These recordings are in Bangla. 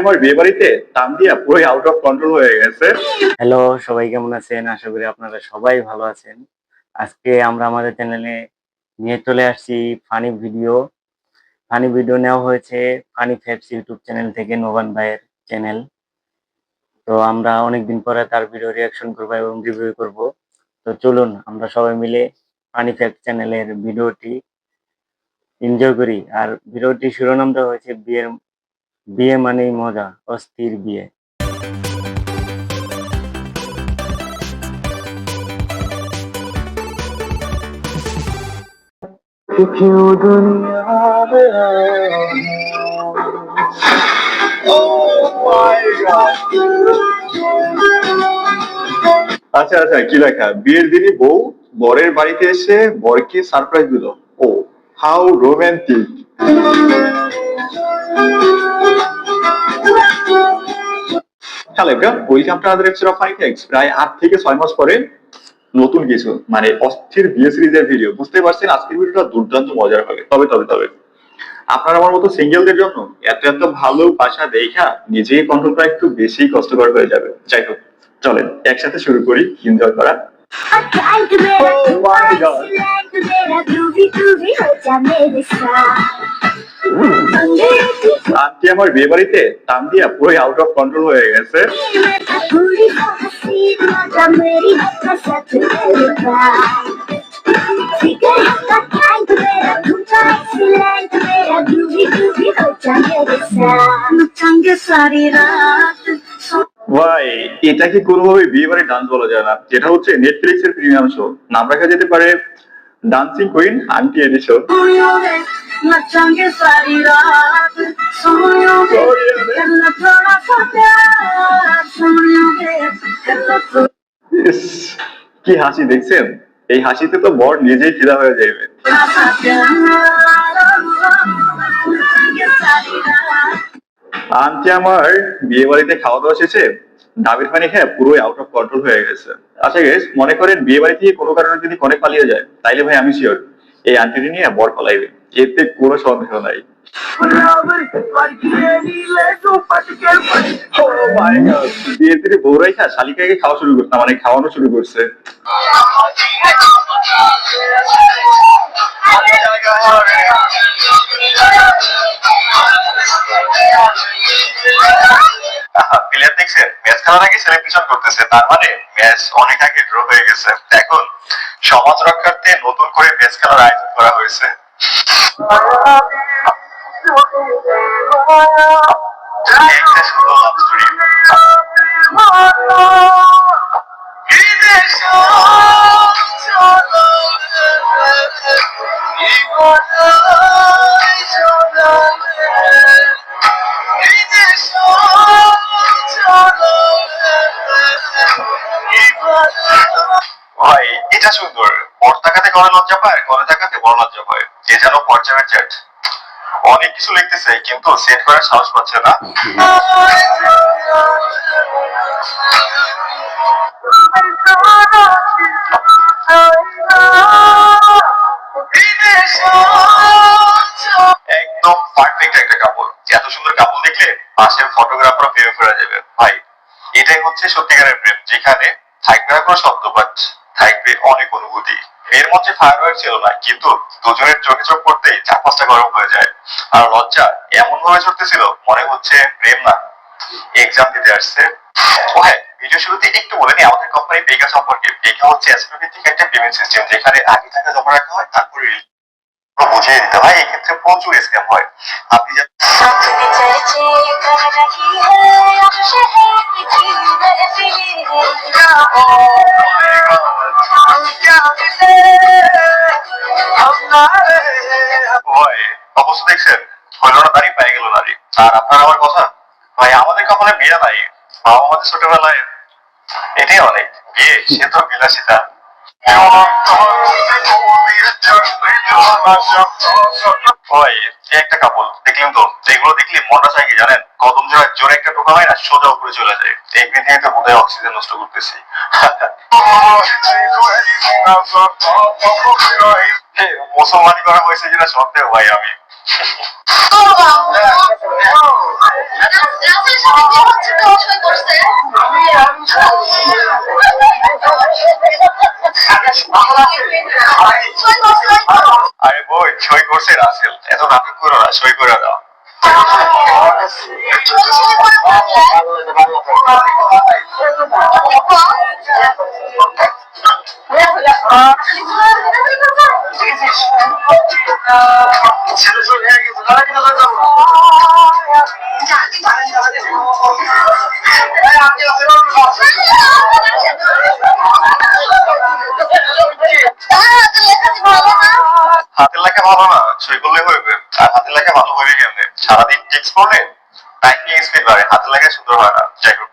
আমার বিয়ে বাড়িতে? আউট অফ কন্ট্রোল হয়ে গেছে। হ্যালো সবাই কেমন আছেন? আশা করি আপনারা সবাই ভালো আছেন। আজকে আমরা আমাদের চ্যানেলে নিয়ে চলে আসছি ফানি ভিডিও ফানি ভিডিও নেওয়া হয়েছে ফানি ফ্যাপস ইউটিউব চ্যানেল থেকে নোবান ভাইয়ের চ্যানেল তো আমরা অনেকদিন পরে তার ভিডিও রিয়াকশন করব এবং রিভিউ করব। তো চলুন আমরা সবাই মিলে ফানি ফ্যাক্ট চ্যানেলের ভিডিওটি এনজয় করি আর ভিডিওটি শিরোনাম দেওয়া হয়েছে বিয়ের বিয়ে মানেই মজা অস্থির বিয়ে क्यों दुनिया में আচ্ছা আচ্ছা কি লেখা? বিয়ের দিনই বউ বরের বাড়িতে এসে বরকে সারপ্রাইজ দিল। ও how romantic hello everyone welcome to other episode of five X প্রায় আট থেকে ছয় মাস পরে নতুন কিছু মানে অস্থির বিয়ে সিরিজের ভিডিও বুঝতে পারছেন, আজকের ভিডিওটা দুর্দান্ত মজার হবে। তবে তবে তবে। আপনার আমার মতো সিঙ্গেলদের জন্য এত এত ভালো ভাষা দেখা নিজেই কন্ট্রোল করা একটু বেশি কষ্টকর হয়ে যাবে। যাই হোক। চলেন একসাথে শুরু করি এনজয় করা। আন্টি আমার বিয়ে বাড়িতে? টান দিয়া পুরোই আউট অফ কন্ট্রোল হয়ে গেছে। সারিরা ভাই এটা কি কোনোভাবে বিয়ে বাড়ির ডান্স বলা যায় না যেটা হচ্ছে নেটফ্লিক্স এর প্রিমিয়াম শো নাম রাখা যেতে পারে ডান্সিং কুইন আন্টি এডিশন सोनियों में नचांगे सारी रात सोनियों में करना थोड़ा सा प्यार सोनियों में करना थोड़ा ইস, কি হাসি দেখছেন এই হাসিতে তো বর নিজেই ফিদা হয়ে যাবে আন্টি আমার বিয়ে বাড়িতে খাওয়া দাওয়া শেষে ডাবের পানি খেয়ে পুরোই আউট অফ কন্ট্রোল হয়ে গেছে। আচ্ছা গেস মনে করেন বিয়ে বাড়ি থেকে কোনো কারণে যদি কনে পালিয়ে যায়, তাইলে ভাই আমি শিওর এই আন্টিটি নিয়ে বর পালাইবে। এতে কোনো সন্দেহ নাই। শুরু করছে মানে খাওয়ানো শুরু করছে। প্লেয়ার দেখছেন? ম্যাচ খেলার আগে সেলিব্রেশন করতেছে, তার মানে ম্যাচ অনেক আগে ড্র হয়ে গেছে। এখন সমাজ রক্ষার্থে নতুন করে ম্যাচ খেলার আয়োজন করা হয়েছে। ভাই গড়ে লজ্জা পায়, গড়ে টাকাতে বড় লজ্জা পায়। এ যেন পর্যায়ের চ্যাট। অনেক কিছু লিখতেছে, কিন্তু সেট করার সাহস পাচ্ছে না। একদম পারফেক্ট একটা কাপড় এত সুন্দর কাপড় দেখলে পাশের ফটোগ্রাফার প্রেমে পড়ে যাবে। ভাই, এটাই হচ্ছে সত্যিকারের প্রেম। যেখানে থাকবে না কোনো শব্দ বাট থাকবে অনেক অনুভূতি। এর মধ্যে ফায়ার ছিল না, কিন্তু দুজনের চোখে চোখ পড়তেই চার পাঁচটা গরম হয়ে যায়। আর লজ্জা এমন ভাবে চড়তেছিল মনে হচ্ছে প্রেম না। এক্সাম দিতে আসছে। ও হ্যাঁ ভিডিও শুরুতে একটু বলে নি, আমাদের কোম্পানি বেগা সম্পর্কে। বেগা হচ্ছে থেকে একটা পেমেন্ট সিস্টেম যেখানে আগে টাকা জমা রাখা হয়, তারপরে বুঝিয়ে দিতে হয়, এক্ষেত্রে প্রচুর স্ক্যাম হয়। আপনি যা অবস্থা দেখছেন? দাঁড়িয়ে গেল নারী। আর আপনার আমার কথা, ভাই, আমাদের কপালে বিয়ে নাই। বাবা আমাদের ছোটবেলায় এটাই অনেক। বিয়ে, সে তো বিলাসিতা। একটা কাপড় দেখলেন তো? এগুলো দেখলে মনটা চাই কি জানেন? কদম জোড়া জোরে একটা টোকা হয় না, সোজা উপরে চলে যায়। এই পৃথিবীতে বোধহয় অক্সিজেন নষ্ট করতেছি। মুসলমানি করা হয়েছে কিনা সন্দেহ ভাই আমি আরে বই, সই করছে রাসেল। এত নাটক করো না, সই করে দাও। হাতের লেখা ভালো না করলে হইবে। আর হাতের লেখা ভালো হইবে কেমনে? সারাদিন টেক্স করলে টাইপিং স্পিড বাড়ে হাতের লেখা সুন্দর হয় না যাই হোক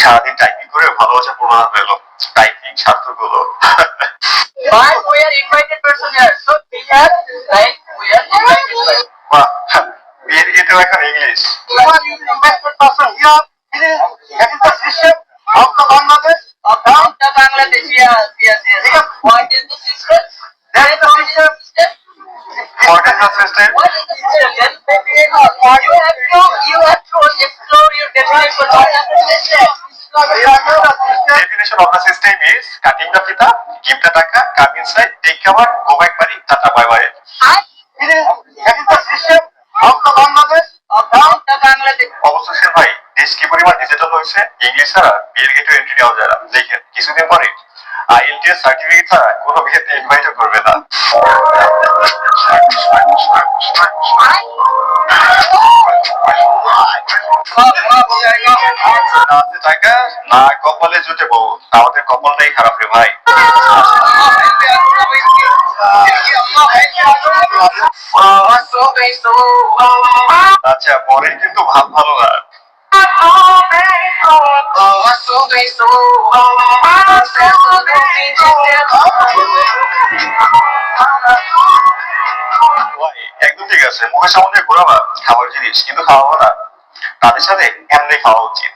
সারাদিন টাইপিং করে ভালোবাসা পূর্ণ পেল টাইপিং সার্থক হলো. বিয়ের গেটেও এখন English the Bangladesh, yes, yes, yes. What is the system? There is a system. What is the system? You have to you have to explore your definition. System. Definition of the system is cutting the fita, give the টাকা, come inside, take cover, go back বাড়ি, tata bye bye It is that is the system of the Bangladesh. অবশেষে ভাই দেশ কি পরিমাণ ডিজিটাল হয়েছে ইংলিশ ছাড়া বিয়ের গেটে এন্ট্রি নেওয়া যায় না দেখেন কিছুদিন পরে আইএলটিএস সার্টিফিকেট ছাড়া কোনো বিয়েতে ইনভাইটও করবে না। না কপালে জুটে বউ। আমাদের কপালটাই খারাপ রে ভাই। আচ্ছা পরের কিন্তু ভাব ভালো না। একদম ঠিক আছে, মুখের সামনে ঘোরাবা, খাবার জিনিস, কিন্তু খাওয়াবো না। তাদের সাথে এমনি খাওয়া উচিত।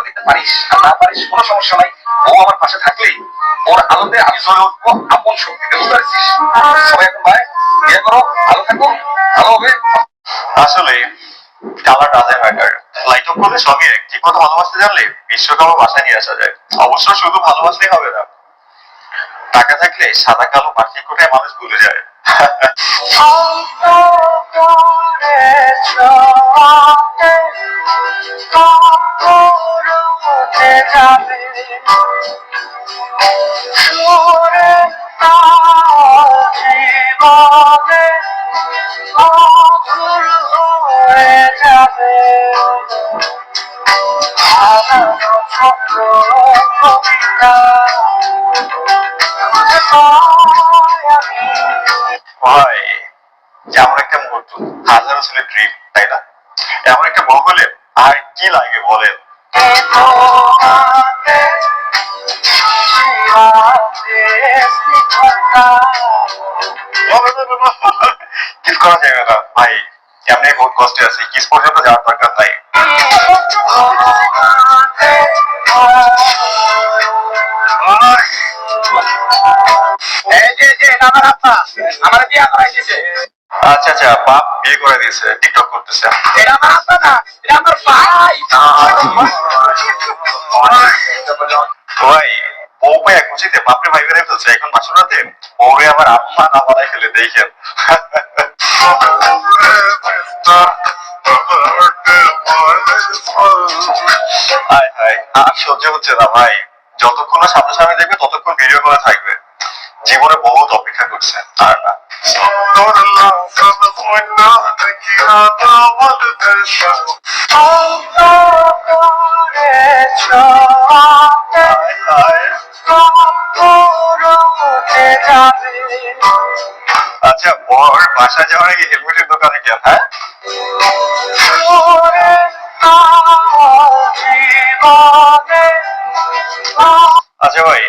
আমার দিতে পারিস, আর না পারিস কোনো সমস্যা নাই। ও আমার পাশে থাকলেই ওর আলোতে আমি জ্বলে উঠবো, আপন শক্তিতে বুঝতে পারছিস? সবাই এখন ভাই, বিয়ে করো, ভালো থাকো, ভালো হবে। আসলে colour doesn't matter light off করলে ঠিক মতো ভালোবাসতে জানলে বিশ্বকাপ বাসায় নিয়ে আসা যায়। অবশ্য শুধু ভালোবাসলেই হবে না। টাকা থাকলে সাদা কালো পার্থক্যটাই মানুষ ভুলে যায়। ভাই হলে আর কি লাগে বলেন? কিস করা যাবে না, ভাই। এমনি বহুত কষ্টে আছি কিস পর্যন্ত যাওয়ার দরকার নাই। আমার বিয়া করাইছে আচ্ছা আচ্ছা বাপ বিয়ে করে দিয়েছে টিকটক করতেছে। এটা আমার আপা না এটা আমার ভাই। ভাই বউ খুশিতে বাপরে ভাই বেড়ে ফেলছে এখন বাসুরাতে বউরে আমার আম্মা না বানাই ফেলে দেখেন। হায় হায় আর সহ্য হচ্ছে না ভাই। যতক্ষণ না সামনে সামনে দেখবে ততক্ষণ ভিডিও করে থাকবে। জীবনে বহুত অপেক্ষা করছে। আচ্ছা বর বাসা যাওয়ার আগে হেলমেটের দোকানে গেল হ্যাঁ? আচ্ছা ভাই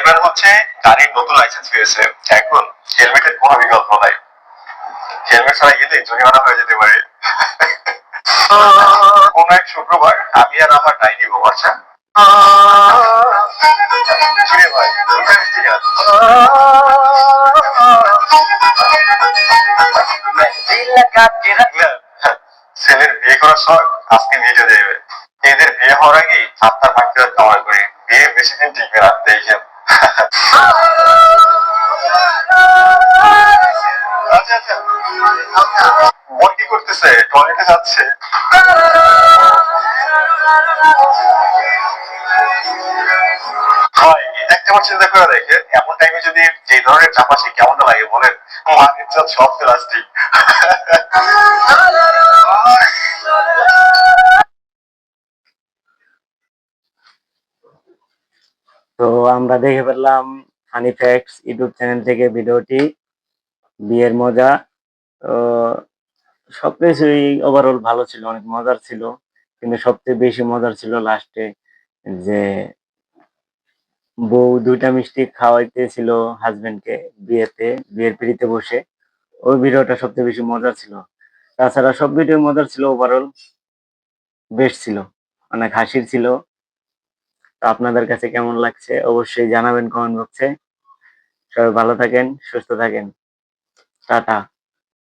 ড্রাইভার হচ্ছে গাড়ির নতুন লাইসেন্স পেয়েছে। এখন হেলমেটের কোনো বিকল্প নাই হেলমেট ছাড়া গেলে জরিমানা হয়ে যেতে পারে। কোন এক শুক্রবার আমি আর আমার ডাইনি বউ আচ্ছা? ছেলের বিয়ে করার শখ আজকে মিটে দেবে। এদের বিয়ে হওয়ার আগেই আপনার ভাগ্য কামাই করে। বিয়ে বেশি দিন টিকবে না, দেখেন। মন টাইমে যদি এই ধরনের চাপাশি কেমনটা লাগে বলেন মানের সব প্লাস্টিক তো আমরা দেখে ফেললাম হানি ফ্যাক্টস ইউটিউব চ্যানেল থেকে ভিডিওটি। বিয়ের মজা। তো সবকিছুই ওভারঅল ভালো ছিল, অনেক মজার ছিল। কিন্তু সবচেয়ে বেশি মজার ছিল লাস্টে যে বউ দুইটা মিষ্টি খাওয়াইতেছিল হাজবেন্ডকে বিয়েতে, বিয়ের পিড়িতে বসে। ওই ভিডিওটা সবচেয়ে বেশি মজার ছিল। তাছাড়া সব ভিডিও মজার ছিল ওভারঅল বেস্ট ছিল, অনেক হাসির ছিল। আপনাদের কাছে কেমন লাগছে অবশ্যই জানাবেন কমেন্ট বক্সে সবাই ভালো থাকেন সুস্থ থাকেন। টাটা।